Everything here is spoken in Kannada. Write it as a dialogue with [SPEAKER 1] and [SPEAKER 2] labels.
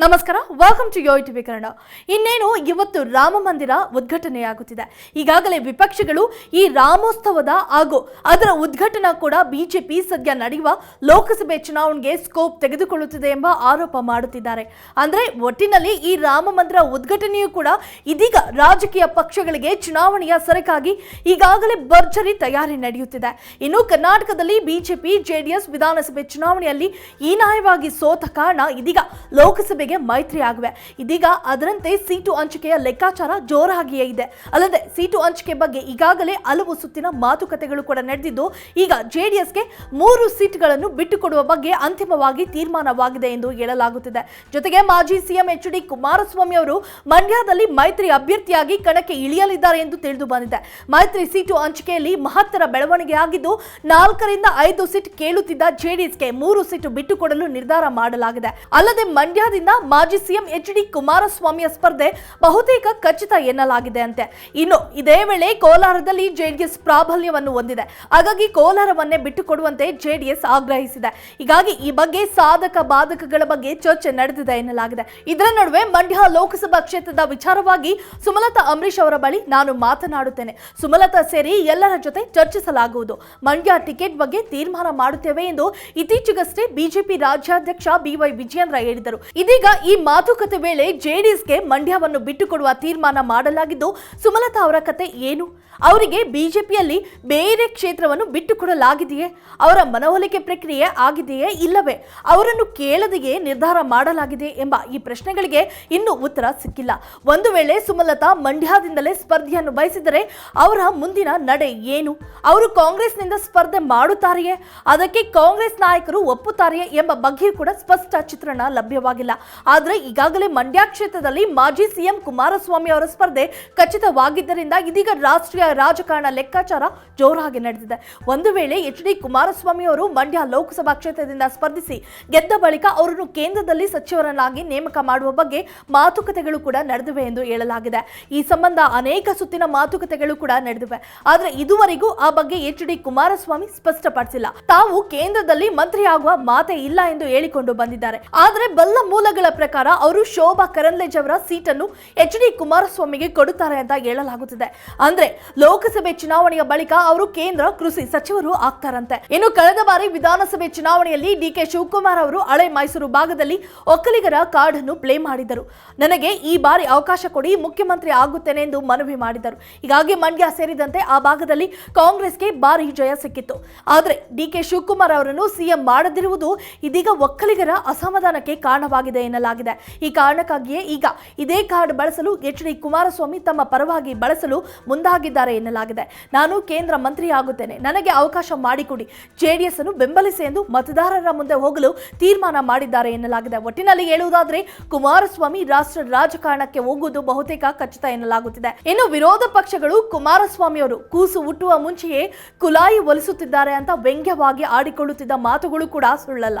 [SPEAKER 1] ನಮಸ್ಕಾರ welcome to yo TV Kannada. ಇನ್ನೇನು, ಇವತ್ತು ರಾಮ ಮಂದಿರ ಉದ್ಘಾಟನೆಯಾಗುತ್ತಿದೆ. ಈಗಾಗಲೇ ವಿಪಕ್ಷಗಳು ಈ ರಾಮೋತ್ಸವದ ಹಾಗೂ ಅದರ ಉದ್ಘಾಟನಾ ಕೂಡ ಬಿಜೆಪಿ ಸದ್ಯ ನಡೆಯುವ ಲೋಕಸಭೆ ಚುನಾವಣೆಗೆ ಸ್ಕೋಪ್ ತೆಗೆದುಕೊಳ್ಳುತ್ತಿದೆ ಎಂಬ ಆರೋಪ ಮಾಡುತ್ತಿದ್ದಾರೆ. ಅಂದ್ರೆ, ಒಟ್ಟಿನಲ್ಲಿ ಈ ರಾಮ ಮಂದಿರ ಉದ್ಘಾಟನೆಯೂ ಕೂಡ ಇದೀಗ ರಾಜಕೀಯ ಪಕ್ಷಗಳಿಗೆ ಚುನಾವಣೆಯ ಸರಕಾಗಿ ಈಗಾಗಲೇ ಭರ್ಜರಿ ತಯಾರಿ ನಡೆಯುತ್ತಿದೆ. ಇನ್ನು ಕರ್ನಾಟಕದಲ್ಲಿ ಬಿಜೆಪಿ, ಜೆಡಿಎಸ್ ವಿಧಾನಸಭೆ ಚುನಾವಣೆಯಲ್ಲಿ ಹೀನಾಯವಾಗಿ ಸೋತ ಕಾರಣ ಇದೀಗ ಲೋಕಸಭೆಗೆ ಮೈತ್ರಿ ಆಗಿವೆ. ಇದೀಗ ಅದರಂತೆ ಸೀಟು ಹಂಚಿಕೆಯ ಲೆಕ್ಕಾಚಾರ ಜೋರಾಗಿಯೇ ಇದೆ. ಅಲ್ಲದೆ ಸೀಟು ಹಂಚಿಕೆ ಬಗ್ಗೆ ಈಗಾಗಲೇ ಹಲವು ಸುತ್ತಿನ ಮಾತುಕತೆಗಳು ಕೂಡ ನಡೆದಿದ್ದು, ಈಗ ಜೆಡಿಎಸ್ಗೆ ಮೂರು ಸೀಟ್ಗಳನ್ನು ಬಿಟ್ಟುಕೊಡುವ ಬಗ್ಗೆ ಅಂತಿಮವಾಗಿ ತೀರ್ಮಾನವಾಗಿದೆ ಎಂದು ಹೇಳಲಾಗುತ್ತಿದೆ. ಜೊತೆಗೆ ಮಾಜಿ ಸಿಎಂ ಎಚ್ ಡಿ ಕುಮಾರಸ್ವಾಮಿ ಅವರು ಮಂಡ್ಯದಲ್ಲಿ ಮೈತ್ರಿ ಅಭ್ಯರ್ಥಿಯಾಗಿ ಕಣಕ್ಕೆ ಇಳಿಯಲಿದ್ದಾರೆ ಎಂದು ತಿಳಿದು ಬಂದಿದೆ. ಮೈತ್ರಿ ಸೀಟು ಹಂಚಿಕೆಯಲ್ಲಿ ಮಹತ್ತರ ಬೆಳವಣಿಗೆ ಆಗಿದ್ದು, ನಾಲ್ಕರಿಂದ ಐದು ಸೀಟ್ ಕೇಳುತ್ತಿದ್ದ ಜೆಡಿಎಸ್ಗೆ ಮೂರು ಸೀಟು ಬಿಟ್ಟುಕೊಡಲು ನಿರ್ಧಾರ ಮಾಡಲಾಗಿದೆ. ಅಲ್ಲದೆ ಮಂಡ್ಯದಿಂದ ಮಾಜಿ ಸಿಎಂ ಎಚ್ ಡಿ ಕುಮಾರಸ್ವಾಮಿಯ ಸ್ಪರ್ಧೆ ಬಹುತೇಕ ಖಚಿತ ಎನ್ನಲಾಗಿದೆ ಅಂತೆ ಇನ್ನು ಇದೇ ವೇಳೆ ಕೋಲಾರದಲ್ಲಿ ಜೆಡಿಎಸ್ ಪ್ರಾಬಲ್ಯವನ್ನು ಹೊಂದಿದೆ. ಹಾಗಾಗಿ ಕೋಲಾರವನ್ನೇ ಬಿಟ್ಟುಕೊಡುವಂತೆ ಜೆಡಿಎಸ್ ಆಗ್ರಹಿಸಿದೆ. ಹೀಗಾಗಿ ಈ ಬಗ್ಗೆ ಸಾಧಕ ಬಾಧಕಗಳ ಬಗ್ಗೆ ಚರ್ಚೆ ನಡೆದಿದೆ ಎನ್ನಲಾಗಿದೆ. ಇದರ ನಡುವೆ ಮಂಡ್ಯ ಲೋಕಸಭಾ ಕ್ಷೇತ್ರದ ವಿಚಾರವಾಗಿ ಸುಮಲತಾ ಅಂಬರೀಶ್ ಅವರ ಬಳಿ ನಾನು ಮಾತನಾಡುತ್ತೇನೆ. ಸುಮಲತಾ ಸೇರಿ ಎಲ್ಲರ ಜೊತೆ ಚರ್ಚಿಸಲಾಗುವುದು. ಮಂಡ್ಯ ಟಿಕೆಟ್ ಬಗ್ಗೆ ತೀರ್ಮಾನ ಮಾಡುತ್ತೇವೆ ಎಂದು ಇತ್ತೀಚೆಗಷ್ಟೇ ಬಿಜೆಪಿ ರಾಜ್ಯಾಧ್ಯಕ್ಷ ಬಿವೈ ವಿಜಯೇಂದ್ರ ಹೇಳಿದರು. ಇದೀಗ ಈ ಮಾತುಕತೆ ವೇಳೆ ಜೆಡಿಎಸ್ಗೆ ಮಂಡ್ಯವನ್ನು ಬಿಟ್ಟುಕೊಡುವ ತೀರ್ಮಾನ ಮಾಡಲಾಗಿದ್ದು ಸುಮಲತಾ ಅವರ ಕತೆ ಏನು? ಅವರಿಗೆ ಬಿಜೆಪಿಯಲ್ಲಿ ಬೇರೆ ಕ್ಷೇತ್ರವನ್ನು ಬಿಟ್ಟುಕೊಡಲಾಗಿದೆಯೇ? ಅವರ ಮನವೊಲಿಕೆ ಪ್ರಕ್ರಿಯೆ ಆಗಿದೆಯೇ ಇಲ್ಲವೇ? ಅವರನ್ನು ಕೇಳದೆಯೇ ನಿರ್ಧಾರ ಮಾಡಲಾಗಿದೆ ಎಂಬ ಈ ಪ್ರಶ್ನೆಗಳಿಗೆ ಇನ್ನೂ ಉತ್ತರ ಸಿಕ್ಕಿಲ್ಲ. ಒಂದು ವೇಳೆ ಸುಮಲತಾ ಮಂಡ್ಯದಿಂದಲೇ ಸ್ಪರ್ಧೆಯನ್ನು ಬಯಸಿದರೆ ಅವರ ಮುಂದಿನ ನಡೆ ಏನು? ಅವರು ಕಾಂಗ್ರೆಸ್ನಿಂದ ಸ್ಪರ್ಧೆ ಮಾಡುತ್ತಾರೆಯೇ? ಅದಕ್ಕೆ ಕಾಂಗ್ರೆಸ್ ನಾಯಕರು ಒಪ್ಪುತ್ತಾರೆಯೇ ಎಂಬ ಬಗ್ಗೆಯೂ ಕೂಡ ಸ್ಪಷ್ಟ ಚಿತ್ರಣ ಲಭ್ಯವಾಗಿಲ್ಲ. ಆದರೆ ಈಗಾಗಲೇ ಮಂಡ್ಯ ಕ್ಷೇತ್ರದಲ್ಲಿ ಮಾಜಿ ಸಿಎಂ ಕುಮಾರಸ್ವಾಮಿ ಅವರ ಸ್ಪರ್ಧೆ ಖಚಿತವಾಗಿದ್ದರಿಂದ ಇದೀಗ ರಾಷ್ಟ್ರೀಯ ರಾಜಕಾರಣ ಲೆಕ್ಕಾಚಾರ ಜೋರಾಗಿ ನಡೆದಿದೆ. ಒಂದು ವೇಳೆ ಎಚ್ ಡಿ ಕುಮಾರಸ್ವಾಮಿ ಅವರು ಮಂಡ್ಯ ಲೋಕಸಭಾ ಕ್ಷೇತ್ರದಿಂದ ಸ್ಪರ್ಧಿಸಿ ಗೆದ್ದ ಬಳಿಕ ಅವರನ್ನು ಕೇಂದ್ರದಲ್ಲಿ ಸಚಿವರನ್ನಾಗಿ ನೇಮಕ ಮಾಡುವ ಬಗ್ಗೆ ಮಾತುಕತೆಗಳು ಕೂಡ ನಡೆದಿವೆ ಎಂದು ಹೇಳಲಾಗಿದೆ. ಈ ಸಂಬಂಧ ಅನೇಕ ಸುತ್ತಿನ ಮಾತುಕತೆಗಳು ಕೂಡ ನಡೆದಿವೆ. ಆದರೆ ಇದುವರೆಗೂ ಆ ಬಗ್ಗೆ ಎಚ್ ಡಿ ಕುಮಾರಸ್ವಾಮಿ ಸ್ಪಷ್ಟಪಡಿಸಿಲ್ಲ. ತಾವು ಕೇಂದ್ರದಲ್ಲಿ ಮಂತ್ರಿಯಾಗುವ ಮಾತೇ ಇಲ್ಲ ಎಂದು ಹೇಳಿಕೊಂಡು ಬಂದಿದ್ದಾರೆ. ಆದರೆ ಬಲ್ಲ ಮೂಲಗಳ ಪ್ರಕಾರ ಅವರು ಶೋಭಾ ಕರಂದ್ಲೇಜ್ ಅವರ ಸೀಟನ್ನು ಎಚ್ ಡಿ ಕುಮಾರಸ್ವಾಮಿಗೆ ಕೊಡುತ್ತಾರೆ ಅಂತ ಹೇಳಲಾಗುತ್ತಿದೆ. ಅಂದ್ರೆ ಲೋಕಸಭೆ ಚುನಾವಣೆಯ ಬಳಿಕ ಅವರು ಕೇಂದ್ರ ಕೃಷಿ ಸಚಿವರು ಆಗ್ತಾರಂತೆ. ಇನ್ನು ಕಳೆದ ಬಾರಿ ವಿಧಾನಸಭೆ ಚುನಾವಣೆಯಲ್ಲಿ ಡಿಕೆ ಶಿವಕುಮಾರ್ ಅವರು ಹಳೆ ಮೈಸೂರು ಭಾಗದಲ್ಲಿ ಒಕ್ಕಲಿಗರ ಕಾರ್ಡ್ ಅನ್ನು ಪ್ಲೇ ಮಾಡಿದರು. ನನಗೆ ಈ ಬಾರಿ ಅವಕಾಶ ಕೊಡಿ, ಮುಖ್ಯಮಂತ್ರಿ ಆಗುತ್ತೇನೆ ಎಂದು ಮನವಿ ಮಾಡಿದರು. ಹೀಗಾಗಿ ಮಂಡ್ಯ ಸೇರಿದಂತೆ ಆ ಭಾಗದಲ್ಲಿ ಕಾಂಗ್ರೆಸ್ಗೆ ಭಾರಿ ಜಯ ಸಿಕ್ಕಿತ್ತು. ಆದರೆ ಡಿಕೆ ಶಿವಕುಮಾರ್ ಅವರನ್ನು ಸಿಎಂ ಮಾಡದಿರುವುದು ಇದೀಗ ಒಕ್ಕಲಿಗರ ಅಸಮಾಧಾನಕ್ಕೆ ಕಾರಣವಾಗಿದೆ ಎನ್ನಲಾಗಿದೆ. ಈ ಕಾರಣಕ್ಕಾಗಿಯೇ ಈಗ ಇದೇ ಕಾರ್ಡ್ ಬಳಸಲು ಎಚ್ ಡಿ ಕುಮಾರಸ್ವಾಮಿ ತಮ್ಮ ಪರವಾಗಿ ಬಳಸಲು ಮುಂದಾಗಿದ್ದಾರೆ ಎನ್ನಲಾಗಿದೆ. ನಾನು ಕೇಂದ್ರ ಮಂತ್ರಿ ಆಗುತ್ತೇನೆ. ನನಗೆ ಅವಕಾಶ ಮಾಡಿಕೊಡಿ. ಜೆಡಿಎಸ್ ಅನ್ನು ಬೆಂಬಲಿಸಿ ಎಂದು ಮತದಾರರ ಮುಂದೆ ಹೋಗಲು ತೀರ್ಮಾನ ಮಾಡಿದ್ದಾರೆ ಎನ್ನಲಾಗಿದೆ. ಒಟ್ಟಿನಲ್ಲಿ ಹೇಳುವುದಾದ್ರೆ, ಕುಮಾರಸ್ವಾಮಿ ರಾಷ್ಟ್ರ ರಾಜಕಾರಣಕ್ಕೆ ಹೋಗುವುದು ಬಹುತೇಕ ಖಚಿತ ಎನ್ನಲಾಗುತ್ತಿದೆ. ಇನ್ನು ವಿರೋಧ ಪಕ್ಷಗಳು ಕುಮಾರಸ್ವಾಮಿ ಅವರು ಕೂಸು ಹುಟ್ಟುವ ಮುಂಚೆಯೇ ಕುಲಾಯಿ ಒಲಿಸುತ್ತಿದ್ದಾರೆ ಅಂತ ವ್ಯಂಗ್ಯವಾಗಿ ಆಡಿಕೊಳ್ಳುತ್ತಿದ್ದ ಮಾತುಗಳು ಕೂಡ ಸುಳ್ಳಲ್ಲ.